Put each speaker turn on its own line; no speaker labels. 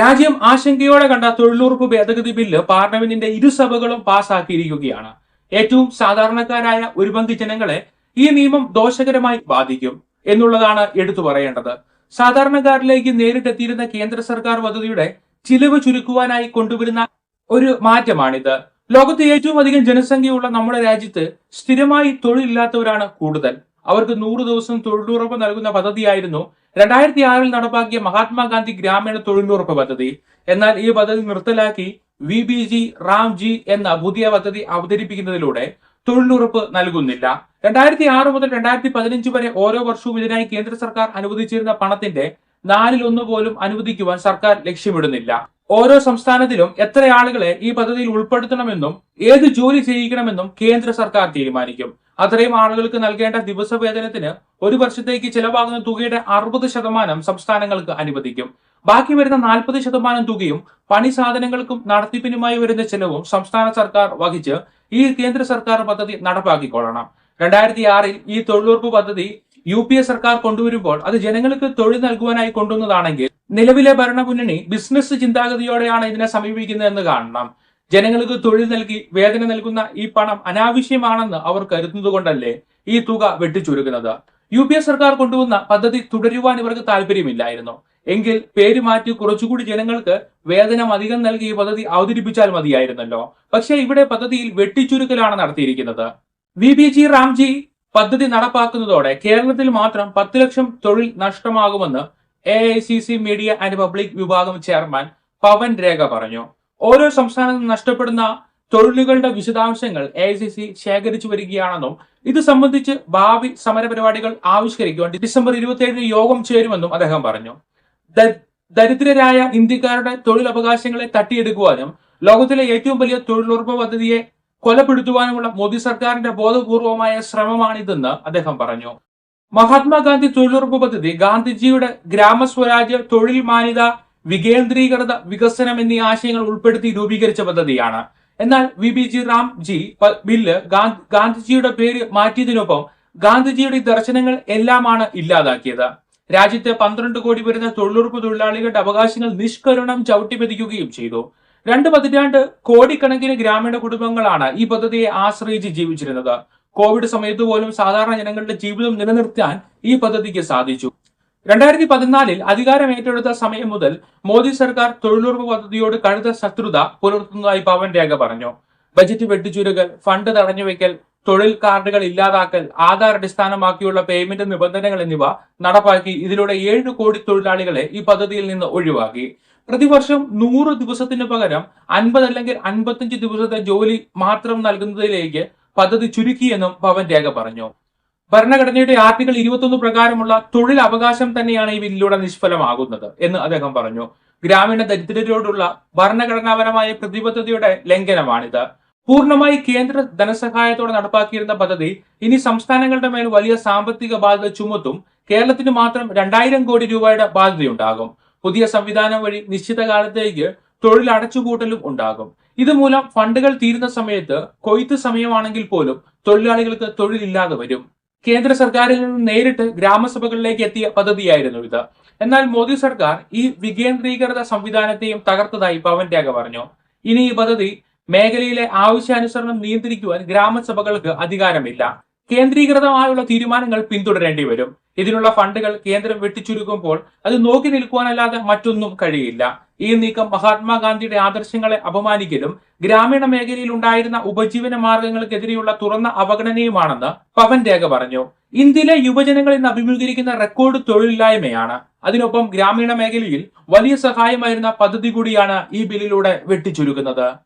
രാജ്യം ആശങ്കയോടെ കണ്ട തൊഴിലുറപ്പ് ഭേദഗതി ബില്ല് പാർലമെന്റിന്റെ ഇരുസഭകളും പാസാക്കിയിരിക്കുകയാണ്. ഏറ്റവും സാധാരണക്കാരായ ഒരു പങ്ക് ജനങ്ങളെ ഈ നിയമം ദോഷകരമായി ബാധിക്കും എന്നുള്ളതാണ് എടുത്തു പറയേണ്ടത്. സാധാരണക്കാരിലേക്ക് നേരിട്ടെത്തിയിരുന്ന കേന്ദ്ര സർക്കാർ പദ്ധതിയുടെ ചിലവ് ചുരുക്കുവാനായി കൊണ്ടുവരുന്ന ഒരു മാറ്റമാണിത്. ലോകത്ത് ഏറ്റവും അധികം ജനസംഖ്യയുള്ള നമ്മുടെ രാജ്യത്ത് സ്ഥിരമായി തൊഴിലില്ലാത്തവരാണ് കൂടുതൽ. അവർക്ക് നൂറ് ദിവസം തൊഴിലുറപ്പ് നൽകുന്ന പദ്ധതിയായിരുന്നു. രണ്ടായിരത്തി ആറിൽ നടപ്പാക്കിയ മഹാത്മാഗാന്ധി ഗ്രാമീണ തൊഴിലുറപ്പ് പദ്ധതി. എന്നാൽ ഈ പദ്ധതി നിർത്തലാക്കി V B G RAM G എന്ന പുതിയ പദ്ധതി അവതരിപ്പിക്കുന്നതിലൂടെ തൊഴിലുറപ്പ് നൽകുന്നില്ല. രണ്ടായിരത്തി ആറ് മുതൽ രണ്ടായിരത്തി പതിനഞ്ച് വരെ ഓരോ വർഷവും ഇതിനായി കേന്ദ്ര സർക്കാർ അനുവദിച്ചിരുന്ന പണത്തിന്റെ നാലിൽ ഒന്ന് പോലും അനുവദിക്കുവാൻ സർക്കാർ ലക്ഷ്യമിടുന്നില്ല. ഓരോ സംസ്ഥാനത്തിലും എത്ര ആളുകളെ ഈ പദ്ധതിയിൽ ഉൾപ്പെടുത്തണമെന്നും ഏത് ജോലി ചെയ്യിക്കണമെന്നും കേന്ദ്ര സർക്കാർ തീരുമാനിക്കും. അത്രയും ആളുകൾക്ക് നൽകേണ്ട ദിവസ വേതനത്തിന് ഒരു വർഷത്തേക്ക് ചെലവാകുന്ന തുകയുടെ അറുപത് ശതമാനം സംസ്ഥാനങ്ങൾക്ക് അനുവദിക്കും. ബാക്കി വരുന്ന നാൽപ്പത് ശതമാനം തുകയും പണി സാധനങ്ങൾക്കും നടത്തിപ്പിനുമായി വരുന്ന ചെലവും സംസ്ഥാന സർക്കാർ വഹിച്ച് ഈ കേന്ദ്ര സർക്കാർ പദ്ധതി നടപ്പാക്കിക്കൊള്ളണം. രണ്ടായിരത്തി ആറിൽ ഈ തൊഴിലുറപ്പ് പദ്ധതി യു പി എ സർക്കാർ കൊണ്ടുവരുമ്പോൾ അത് ജനങ്ങൾക്ക് തൊഴിൽ നൽകുവാനായി കൊണ്ടുവന്നതാണെങ്കിൽ നിലവിലെ ഭരണമുന്നണി ബിസിനസ് ചിന്താഗതിയോടെയാണ് ഇതിനെ സമീപിക്കുന്നതെന്ന് കാണണം. ജനങ്ങൾക്ക് തൊഴിൽ നൽകി വേദന നൽകുന്ന ഈ പണം അനാവശ്യമാണെന്ന് അവർ കരുതുന്നതുകൊണ്ടല്ലേ ഈ തുക വെട്ടിച്ചുരുക്കുന്നത്. യു പി എ സർക്കാർ കൊണ്ടുവന്ന പദ്ധതി തുടരുവാൻ ഇവർക്ക് താല്പര്യമില്ലായിരുന്നു എങ്കിൽ പേര് മാറ്റി കുറച്ചുകൂടി ജനങ്ങൾക്ക് വേതനം അധികം നൽകി ഈ പദ്ധതി അവതരിപ്പിച്ചാൽ മതിയായിരുന്നല്ലോ. പക്ഷേ ഇവിടെ പദ്ധതിയിൽ വെട്ടിച്ചുരുക്കലാണ് നടത്തിയിരിക്കുന്നത്. വി. ബി. ജി. റാംജി പദ്ധതി നടപ്പാക്കുന്നതോടെ കേരളത്തിൽ മാത്രം പത്ത് ലക്ഷം തൊഴിൽ നഷ്ടമാകുമെന്ന് A I C C media and public വിഭാഗം ചെയർമാൻ പവൻ രേഖ പറഞ്ഞു. ഓരോ സംസ്ഥാനത്തും നഷ്ടപ്പെടുന്ന തൊഴിലുകളുടെ വിശദാംശങ്ങൾ എ ഐ സി സി ശേഖരിച്ചു വരികയാണെന്നും ഇത് സംബന്ധിച്ച് ഭാവി സമരപരിപാടികൾ ആവിഷ്കരിക്കുവാൻ ഡിസംബർ ഇരുപത്തിയേഴിന് യോഗം ചേരുമെന്നും അദ്ദേഹം പറഞ്ഞു. ദരിദ്രരായ ഇന്ത്യക്കാരുടെ തൊഴിലവകാശങ്ങളെ തട്ടിയെടുക്കുവാനും ലോകത്തിലെ ഏറ്റവും വലിയ തൊഴിലുറപ്പ് പദ്ധതിയെ കൊലപ്പെടുത്തുവാനുമുള്ള മോദി സർക്കാരിന്റെ ബോധപൂർവമായ ശ്രമമാണിതെന്ന് അദ്ദേഹം പറഞ്ഞു. മഹാത്മാഗാന്ധി തൊഴിലുറപ്പ് പദ്ധതി ഗാന്ധിജിയുടെ ഗ്രാമസ്വരാജ്യ തൊഴിൽ മാന്യത വികേന്ദ്രീകൃത വികസനം എന്നീ ആശയങ്ങൾ ഉൾപ്പെടുത്തി രൂപീകരിച്ച പദ്ധതിയാണ്. എന്നാൽ V B G RAM G bill ഗാന്ധിജിയുടെ പേര് മാറ്റിയതിനൊപ്പം ഗാന്ധിജിയുടെ ദർശനങ്ങൾ എല്ലാമാണ് ഇല്ലാതാക്കിയത്. രാജ്യത്തെ പന്ത്രണ്ട് കോടി വരുന്ന തൊഴിലുറപ്പ് തൊഴിലാളികളുടെ അവകാശങ്ങൾ നിഷ്കരണം ചവിട്ടിപ്പതിക്കുകയും ചെയ്തു. രണ്ട് പതിറ്റാണ്ട് കോടിക്കണക്കിന് ഗ്രാമീണ കുടുംബങ്ങളാണ് ഈ പദ്ധതിയെ ആശ്രയിച്ച് ജീവിച്ചിരുന്നത്. കോവിഡ് സമയത്ത് പോലും സാധാരണ ജനങ്ങളുടെ ജീവിതം നിലനിർത്താൻ ഈ പദ്ധതിക്ക് സാധിച്ചു. രണ്ടായിരത്തി പതിനാലിൽ അധികാരം ഏറ്റെടുത്ത സമയം മുതൽ മോദി സർക്കാർ തൊഴിലുറപ്പ് പദ്ധതിയോട് കടുത്ത ശത്രുത പുലർത്തുന്നതായി പവൻ രേഖ പറഞ്ഞു. ബജറ്റ് വെട്ടിച്ചുരുകൾ ഫണ്ട് തടഞ്ഞുവെക്കൽ തൊഴിൽ കാർഡുകൾ ഇല്ലാതാക്കൽ ആധാർ അടിസ്ഥാനമാക്കിയുള്ള പേയ്മെന്റ് നിബന്ധനകൾ എന്നിവ നടപ്പാക്കി ഇതിലൂടെ ഏഴ് കോടി തൊഴിലാളികളെ ഈ പദ്ധതിയിൽ നിന്ന് ഒഴിവാക്കി. പ്രതിവർഷം നൂറ് ദിവസത്തിന് പകരം അൻപത് അല്ലെങ്കിൽ അൻപത്തിയഞ്ച് ദിവസത്തെ ജോലി മാത്രം നൽകുന്നതിലേക്ക് പദ്ധതി ചുരുക്കിയെന്നും പവൻ രേഖ പറഞ്ഞു. ഭരണഘടനയുടെ ആർട്ടിക്കിൾ ഇരുപത്തൊന്ന് പ്രകാരമുള്ള തൊഴിൽ അവകാശം തന്നെയാണ് ഈ ബില്ലിലൂടെ നിഷ്ഫലമാകുന്നത് എന്ന് അദ്ദേഹം പറഞ്ഞു. ഗ്രാമീണ ദരിദ്രരോടുള്ള ഭരണഘടനാപരമായ പ്രതിബദ്ധതയുടെ ലംഘനമാണിത്. പൂർണമായി കേന്ദ്ര ധനസഹായത്തോടെ നടപ്പാക്കിയിരുന്ന പദ്ധതി ഇനി സംസ്ഥാനങ്ങളുടെ മേൽ വലിയ സാമ്പത്തിക ബാധ്യത ചുമത്തും കേരളത്തിന് മാത്രം രണ്ടായിരം കോടി രൂപയുടെ ബാധ്യതയുണ്ടാകും. പുതിയ സംവിധാനം വഴി നിശ്ചിത കാലത്തേക്ക് തൊഴിൽ അടച്ചുപൂട്ടലും ഉണ്ടാകും. ഇതുമൂലം ഫണ്ടുകൾ തീരുന്ന സമയത്ത് കൊയ്ത്ത് സമയമാണെങ്കിൽ പോലും തൊഴിലാളികൾക്ക് തൊഴിലില്ലാതെ വരും. കേന്ദ്ര സർക്കാരിൽ നിന്ന് നേരിട്ട് ഗ്രാമസഭകളിലേക്ക് എത്തിയ പദ്ധതിയായിരുന്നു ഇത്. എന്നാൽ മോദി സർക്കാർ ഈ വികേന്ദ്രീകൃത സംവിധാനത്തെയും തകർത്തതായി പവൻ രേഖ പറഞ്ഞു. ഇനി ഈ പദ്ധതി മേഖലയിലെ ആവശ്യാനുസരണം നിയന്ത്രിക്കുവാൻ ഗ്രാമസഭകൾക്ക് അധികാരമില്ല. കേന്ദ്രീകൃതമായുള്ള തീരുമാനങ്ങൾ പിന്തുടരേണ്ടി വരും. ഇതിനുള്ള ഫണ്ടുകൾ കേന്ദ്രം വെട്ടിച്ചുരുക്കുമ്പോൾ അത് നോക്കി നിൽക്കുവാനല്ലാതെ മറ്റൊന്നും കഴിയില്ല. ഈ നീക്കം മഹാത്മാഗാന്ധിയുടെ ആദർശങ്ങളെ അപമാനിക്കലും ഗ്രാമീണ മേഖലയിൽ ഉണ്ടായിരുന്ന ഉപജീവന മാർഗങ്ങൾക്കെതിരെയുള്ള തുറന്ന അവഗണനയുമാണെന്ന് പവൻ രേഖ പറഞ്ഞു. ഇന്ത്യയിലെ യുവജനങ്ങൾ ഇന്ന് അഭിമുഖീകരിക്കുന്ന റെക്കോർഡ് തൊഴിലില്ലായ്മയാണ്. അതിനൊപ്പം ഗ്രാമീണ മേഖലയിൽ വലിയ സഹായമായിരുന്ന പദ്ധതി കൂടിയാണ് ഈ ബില്ലിലൂടെ വെട്ടിച്ചുരുക്കുന്നത്.